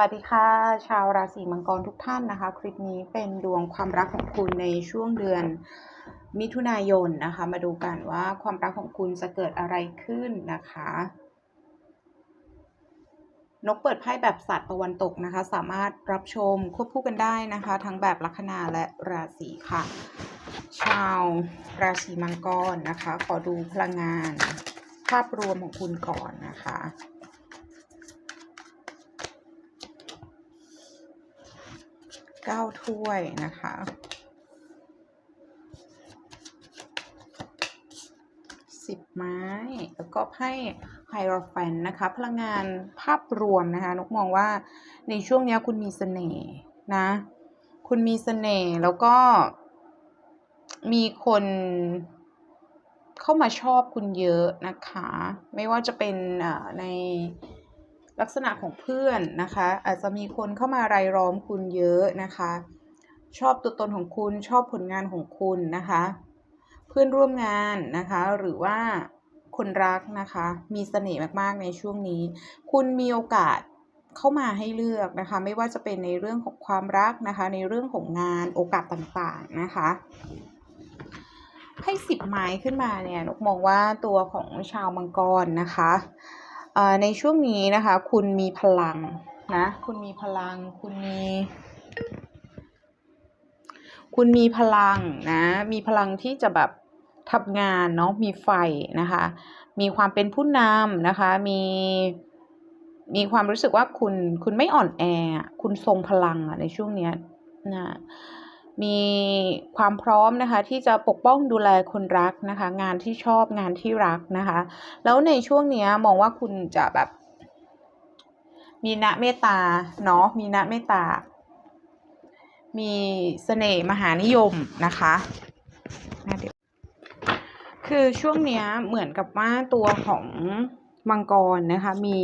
วัสดีค่ะ ชาวราศีมังกรทุกท่านนะคะ คลิปนี้เป็นดวงความรักของคุณในช่วงเดือนมิถุนายนนะคะ มาดูกันว่าความรักของคุณจะเกิดอะไรขึ้นนะคะ นกเปิดไพ่แบบสัตว์ตะวันตกนะคะ สามารถรับชมควบคู่กันได้นะคะ ทั้งแบบลัคนาและราศีค่ะ ชาวราศีมังกรนะคะ ขอดูพลังงาน ภาพรวมของคุณก่อนนะคะ เก้าถ้วยนะคะ สิบไม้ แล้วก็ไพ่ไฮโรแฟนนะคะ พลังงานภาพรวมนะคะนกมองว่าในช่วงนี้คุณมีเสน่ห์นะ คุณมีเสน่ห์แล้วก็มีคนเข้ามาชอบคุณเยอะนะคะ ไม่ว่าจะเป็นใน ลักษณะของเพื่อนนะคะ อาจจะมีคนเข้ามารายล้อมคุณเยอะนะคะ ชอบตัวตนของคุณชอบผลงานของคุณนะคะ เพื่อนร่วมงานนะคะ หรือว่าคนรักนะคะ มีเสน่ห์มากๆในช่วงนี้ คุณมีโอกาสเข้ามาให้เลือกนะคะ ไม่ว่าจะเป็นในเรื่องของความรักนะคะ ในเรื่องของงานโอกาสต่างๆนะคะให้สิบไม้ขึ้นมาเนี่ยนกมองว่าตัวของชาวมังกรนะคะ ในช่วงนี้นะคะ คุณมีพลังนะ คุณมีพลัง คุณมี คุณมีพลังนะ มีพลังที่จะแบบทำงานเนาะ มีไฟนะคะ มีความเป็นผู้นำนะคะ มีมีความรู้สึกว่าคุณคุณไม่อ่อนแอ คุณทรงพลังอะในช่วงนี้นะ มีความพร้อมนะคะที่จะปกป้องดูแลคนรักนะคะ งานที่ชอบงานที่รักนะคะ แล้วในช่วงนี้มองว่าคุณจะแบบ มีณเมตตาเนาะมีณเมตตา มีเสน่ห์มหานิยมนะคะคือช่วงนี้เหมือนกับว่าตัวของมังกรนะคะมี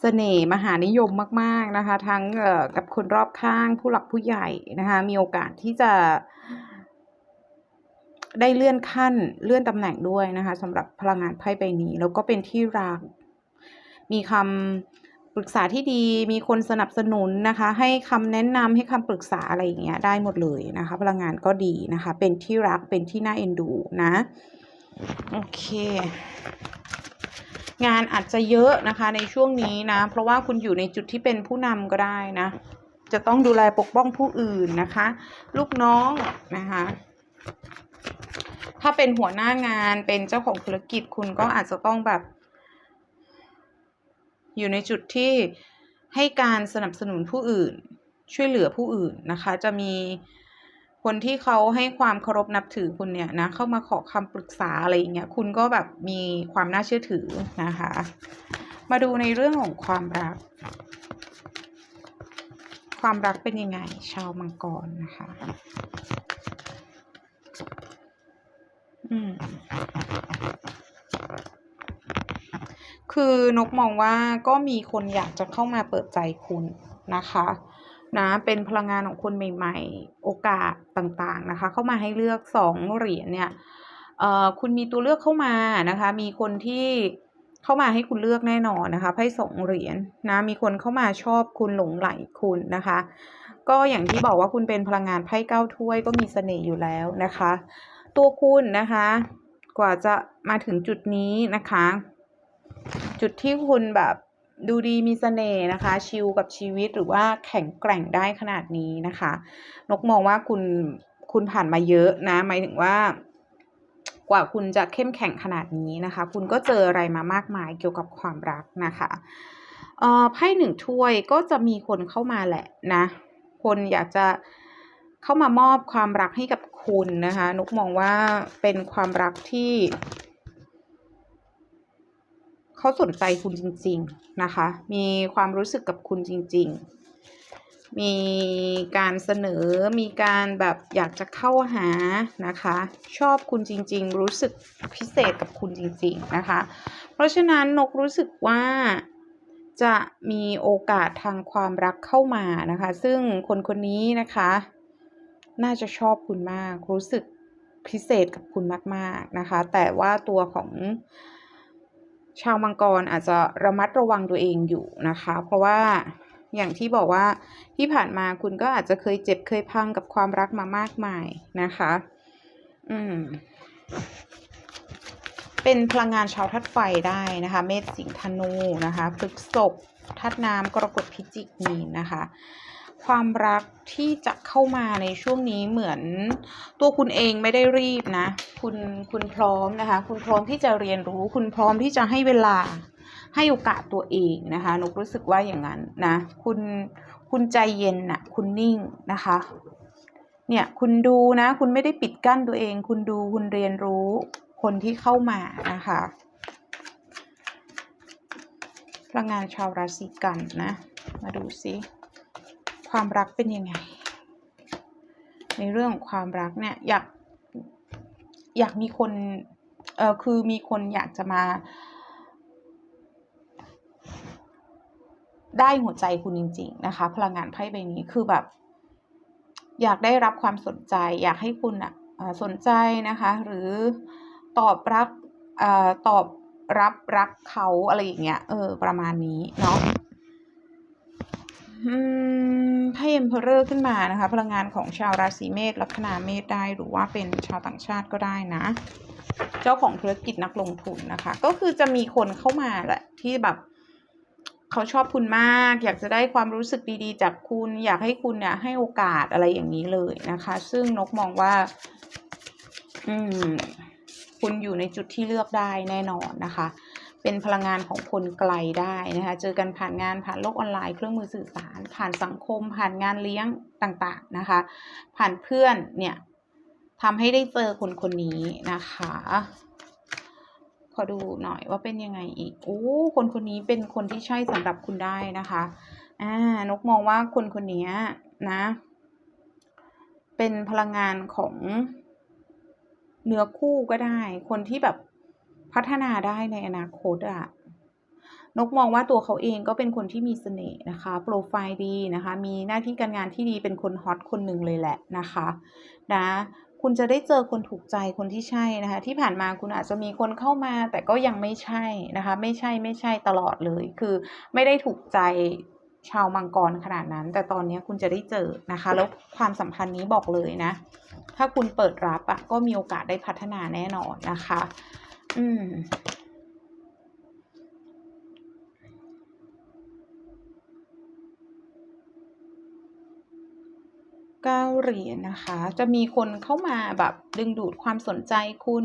เสน่ห์มหานิยมมาก ๆนะคะ ทั้งกับคนรอบข้างผู้หลักผู้ใหญ่นะคะ มีโอกาสที่จะได้เลื่อนขั้นเลื่อนตำแหน่งด้วยนะคะสำหรับพลังงานไพ่ใบนี้ แล้วก็เป็นที่รัก มีคำปรึกษาที่ดีมีคนสนับสนุนนะคะ ให้คำแนะนำให้คำปรึกษาอะไรอย่างเงี้ยได้หมดเลยนะคะ พลังงานก็ดีนะคะ เป็นที่รักเป็นที่น่าเอ็นดูนะ โอเค งานอาจจะเยอะนะคะในช่วงนี้นะ เพราะว่าคุณอยู่ในจุดที่เป็นผู้นำก็ได้นะ จะต้องดูแลปกป้องผู้อื่นนะคะ ลูกน้องนะคะ ถ้าเป็นหัวหน้างานเป็นเจ้าของธุรกิจคุณก็อาจจะต้องแบบ อยู่ในจุดที่ให้การสนับสนุนผู้อื่น ช่วยเหลือผู้อื่นนะคะ จะมี คนที่เขาให้ความเคารพนับถือคุณเนี่ยนะเข้ามาขอคำปรึกษาอะไรอย่างเงี้ยคุณก็แบบมีความน่าเชื่อถือนะคะ มาดูในเรื่องของความรัก ความรักเป็นยังไง ชาวมังกรนะคะอืมคือนกมองว่าก็มีคนอยากจะเข้ามาเปิดใจคุณนะคะ นะเป็นพลังงานของคนใหม่ ๆ โอกาสต่างๆนะคะ เข้ามาให้เลือกสองเหรียญเนี่ยคุณมีตัวเลือกเข้ามานะคะ มีคนที่เข้ามาให้คุณเลือกแน่นอนนะคะไพ่สองเหรียญนะมีคนเข้ามาชอบคุณหลงไหลคุณนะคะ ก็อย่างที่บอกว่าคุณเป็นพลังงานไพ่เก้าถ้วยก็มีเสน่ห์อยู่แล้วนะคะ ตัวคุณนะคะ กว่าจะมาถึงจุดนี้นะคะ จุดที่คุณแบบ ดูดีมีเสน่ห์นะคะ ชิลกับชีวิตหรือว่าแข็งแกร่งได้ขนาดนี้นะคะ นกมองว่าคุณคุณผ่านมาเยอะนะ หมายถึงว่ากว่าคุณจะเข้มแข็งขนาดนี้นะคะ คุณก็เจออะไรมามากมายเกี่ยวกับความรักนะคะเออไพ่หนึ่งถ้วยก็จะมีคนเข้ามาแหละนะ คนอยากจะเข้ามามอบความรักให้กับคุณนะคะนกมองว่าเป็นความรักที่ เขาสนใจคุณจริง ๆนะคะ มีความรู้สึกกับคุณจริง ๆ มีการเสนอมีการแบบอยากจะเข้าหานะคะ ชอบคุณจริง ๆ รู้สึกพิเศษกับคุณจริง ๆนะคะ เพราะฉะนั้นนกรู้สึกว่าจะมีโอกาสทางความรักเข้ามานะคะ ซึ่งคนคนนี้นะคะ น่าจะชอบคุณมาก รู้สึกพิเศษกับคุณมาก ๆนะคะ แต่ว่าตัวของ ชาวมังกรอาจจะระมัดระวังตัวเองอยู่นะคะ เพราะว่าอย่างที่บอกว่าที่ผ่านมาคุณก็อาจจะเคยเจ็บเคยพังกับความรักมามากมายนะคะ อืม เป็นพลังงานชาวธาตุไฟได้นะคะ เมษสิงธนูนะคะพฤกษบธาตุน้ำกรกฎพิจิกมีนนะคะ ความรักที่จะเข้ามาในช่วงนี้เหมือนตัวคุณเองไม่ได้รีบนะ คุณคุณพร้อมนะคะ คุณพร้อมที่จะเรียนรู้คุณพร้อมที่จะให้เวลาให้โอกาสตัวเองนะคะนุกรู้สึกว่าอย่างนั้นนะ คุณคุณใจเย็นนะคุณนิ่งนะคะ เนี่ยคุณดูนะ คุณไม่ได้ปิดกั้นตัวเอง คุณดูคุณเรียนรู้คนที่เข้ามานะคะพลังงานชาวราศีกันนะ มาดูซิ ความรักเป็นยังไง ในเรื่องของความรักเนี่ยอยากอยากมีคนเออคือมีคนอยากจะมา ได้หัวใจคุณจริง ๆ นะคะ พลังงานไพ่ใบนี้คือแบบ อยากได้รับความสนใจ อยากให้คุณอะอะสนใจนะคะ หรือตอบรับอตอบรับรักเขาอะไรอย่างเงี้ยเออประมาณนี้เนาะ อืมไพ่เอ็มเพอเรอร์ขึ้นมานะคะ พลังงานของชาวราศีเมษลัคนาเมษได้หรือว่าเป็นชาวต่างชาติก็ได้นะ เจ้าของธุรกิจนักลงทุนนะคะ ก็คือจะมีคนเข้ามาแหละที่แบบเขาชอบคุณมาก อยากจะได้ความรู้สึกดีๆ จากคุณอยากให้คุณเนี่ยให้โอกาสอะไรอย่างนี้เลยนะคะ ซึ่งนกมองว่า อืม คุณอยู่ในจุดที่เลือกได้แน่นอนนะคะ เป็นพลังงานของคนไกลได้นะคะ เจอกันผ่านงานผ่านโลกออนไลน์เครื่องมือสื่อสาร ผ่านสังคม ผ่านงานเลี้ยงต่างๆนะคะ ผ่านเพื่อนเนี่ยทำให้ได้เจอคนคนนี้นะคะ ขอดูหน่อยว่าเป็นยังไงอีกโอ้คนคนนี้เป็นคนที่ใช่สำหรับคุณได้นะคะอ่านกมองว่าคนคนนี้นะ เป็นพลังงานของเนื้อคู่ก็ได้ คนที่แบบ พัฒนาได้ในอนาคตอะนกมองว่าตัวเขาเองก็เป็นคนที่มีเสน่ห์นะคะ โปรไฟล์ดีนะคะ มีหน้าที่การงานที่ดีเป็นคนฮอตคนหนึ่งเลยแหละนะคะนะคุณจะได้เจอคนถูกใจคนที่ใช่นะคะ ที่ผ่านมาคุณอาจจะมีคนเข้ามา แต่ก็ยังไม่ใช่นะคะ ไม่ใช่ไม่ใช่ตลอดเลย คือไม่ได้ถูกใจชาวมังกรขนาดนั้น แต่ตอนนี้คุณจะได้เจอนะคะ แล้วความสัมพันธ์นี้บอกเลยนะ ถ้าคุณเปิดรับอะก็มีโอกาสได้พัฒนาแน่นอนนะคะ อืมเก้าเหรียญนะคะ จะมีคนเข้ามาแบบดึงดูดความสนใจคุณ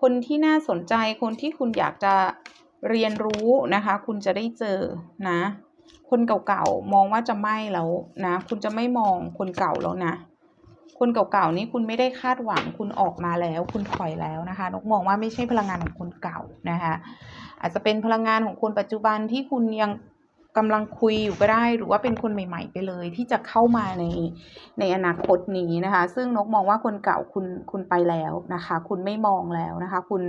คนที่น่าสนใจ คนที่คุณอยากจะเรียนรู้นะคะ คุณจะได้เจอนะ คนเก่าๆ มองว่าจะไม่แล้วนะ คุณจะไม่มองคนเก่าแล้วนะ คนเก่าๆนี้คุณไม่ได้คาดหวังคุณออกมาแล้ว คุณถอยแล้วนะคะนกมองว่าไม่ใช่พลังงานของคนเก่านะคะอาจจะเป็นพลังงานของคนปัจจุบันที่คุณยังกำลังคุยอยู่ก็ได้ หรือว่าเป็นคนใหม่ ๆ ไปเลย ที่จะเข้ามาในในอนาคตนี้นะคะ ซึ่งนกมองว่าคนเก่าคุณคุณไปแล้วนะคะ คุณไม่มองแล้วนะคะ คุณ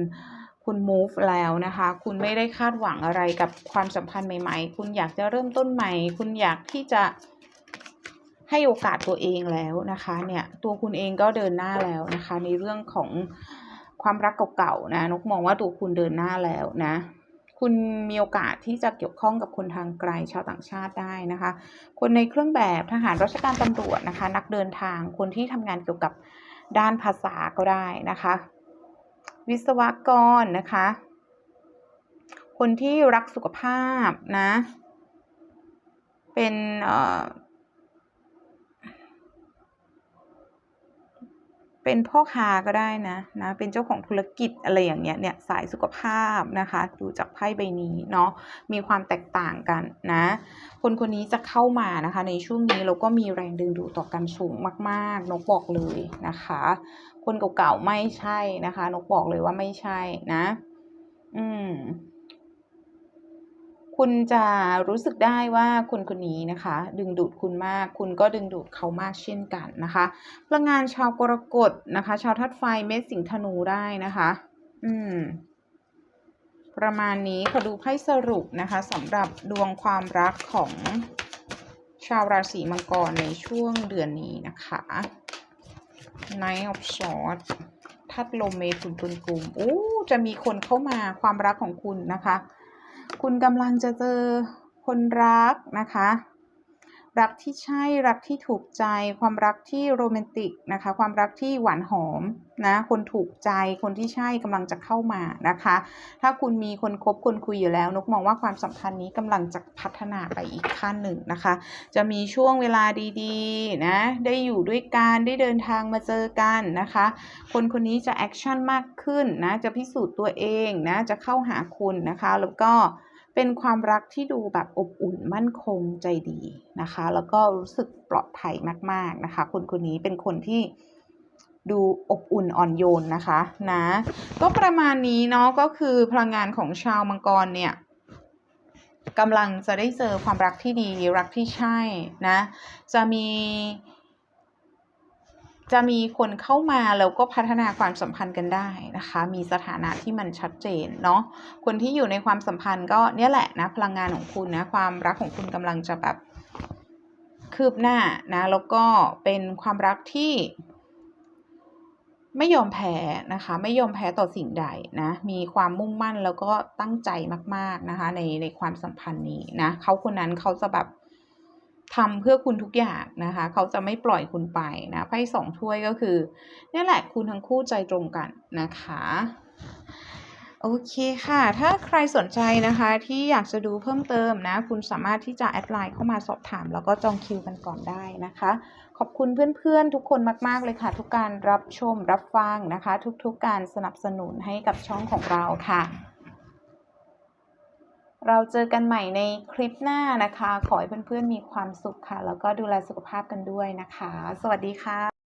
คุณ move แล้วนะคะ คุณไม่ได้คาดหวังอะไรกับความสัมพันธ์ใหม่ ๆ คุณอยากจะเริ่มต้นใหม่ คุณอยากที่จะ ให้โอกาสตัวเองแล้วนะคะเนี่ยตัวคุณเองก็เดินหน้าแล้วนะคะ ในเรื่องของความรักเก่าๆนะนกมองว่าตัวคุณเดินหน้าแล้วนะ คุณมีโอกาสที่จะเกี่ยวข้องกับคนทางไกลชาวต่างชาติได้นะคะ คนในเครื่องแบบทหารราชการตำรวจนะคะ นักเดินทางคนที่ทำงานเกี่ยวกับด้านภาษาก็ได้นะคะ วิศวกรนะคะ คนที่รักสุขภาพนะ เป็นเอ่อ เป็นพ่อค้าก็ได้นะนะเป็นเจ้าของธุรกิจอะไรอย่างเงี้ยเนี่ยสายสุขภาพนะคะ ดูจากไพ่ใบนี้เนาะมีความแตกต่างกันนะ คนคนนี้จะเข้ามานะคะ ในช่วงนี้แล้วก็มีแรงดึงดูดต่อกันสูงมากๆนกบอกเลยนะคะ คนเก่าๆไม่ใช่นะคะ นกบอกเลยว่าไม่ใช่นะ อืม คุณจะรู้สึกได้ว่าคนคนนี้นะคะ ดึงดูดคุณมาก คุณก็ดึงดูดเขามากเช่นกันนะคะพลังงานชาวกรกฎนะคะ ชาวธาตุไฟเมษสิงธนูได้นะคะ อืม ประมาณนี้ขอดูไพ่สรุปนะคะสำหรับดวงความรักของชาวราศีมังกรในช่วงเดือนนี้นะคะ Knight of Swords ทัดลมเมถุนตุลกลุ่มอู้จะมีคนเข้ามาความรักของคุณนะคะ คุณกำลังจะเจอคนรักนะคะ รักที่ใช่รักที่ถูกใจ ความรักที่โรแมนติกนะคะ ความรักที่หวานหอมนะคนถูกใจคนที่ใช่กำลังจะเข้ามานะคะ ถ้าคุณมีคนคบคนคุยอยู่แล้ว นกมองว่าความสัมพันธ์นี้กำลังจะพัฒนาไปอีกขั้นหนึ่งนะคะ จะมีช่วงเวลาดีๆนะได้อยู่ด้วยกันได้เดินทางมาเจอกันนะคะ คนคนนี้จะแอคชั่นมากขึ้นนะจะพิสูจน์ตัวเองนะจะเข้าหาคุณนะคะแล้วก็ เป็นความรักที่ดูแบบอบอุ่นมั่นคงใจดีนะคะ แล้วก็รู้สึกปลอดภัยมาก ๆนะคะ คนคนนี้เป็นคนที่ดูอบอุ่นอ่อนโยนนะคะนะก็ประมาณนี้เนาะก็คือพลังงานของชาวมังกรเนี่ยกำลังจะได้เจอความรักที่ดีรักที่ใช่นะ จะมี จะมีคนเข้ามาแล้วก็พัฒนาความสัมพันธ์กันได้นะคะ มีสถานะที่มันชัดเจนเนาะ คนที่อยู่ในความสัมพันธ์ก็เนี่ยแหละนะพลังงานของคุณนะความรักของคุณกำลังจะแบบคืบหน้านะแล้วก็เป็นความรักที่ ไม่ยอมแพ้นะคะ ไม่ยอมแพ้ต่อสิ่งใดนะ มีความมุ่งมั่นแล้วก็ตั้งใจมาก ๆนะคะ ในในความสัมพันธ์นี้นะเขาคนนั้นเขาจะแบบ ทำเพื่อคุณทุกอย่างนะคะ เขาจะไม่ปล่อยคุณไปนะไพ่สองถ้วยก็คือเนี่ยแหละคุณทั้งคู่ใจตรงกันนะคะโอเคค่ะ ถ้าใครสนใจนะคะที่อยากจะดูเพิ่มเติมนะ คุณสามารถที่จะแอดไลน์เข้ามาสอบถาม แล้วก็จองคิวกันก่อนได้นะคะ ขอบคุณเพื่อนๆ ทุกคนมาก ๆ เลยค่ะ ทุกการรับชมรับฟังนะคะ ทุกๆการสนับสนุนให้กับช่องของเราค่ะ เราเจอกันใหม่ในคลิปหน้านะคะ ขอให้เพื่อนๆมีความสุขค่ะ แล้วก็ดูแลสุขภาพกันด้วยนะคะ สวัสดีค่ะ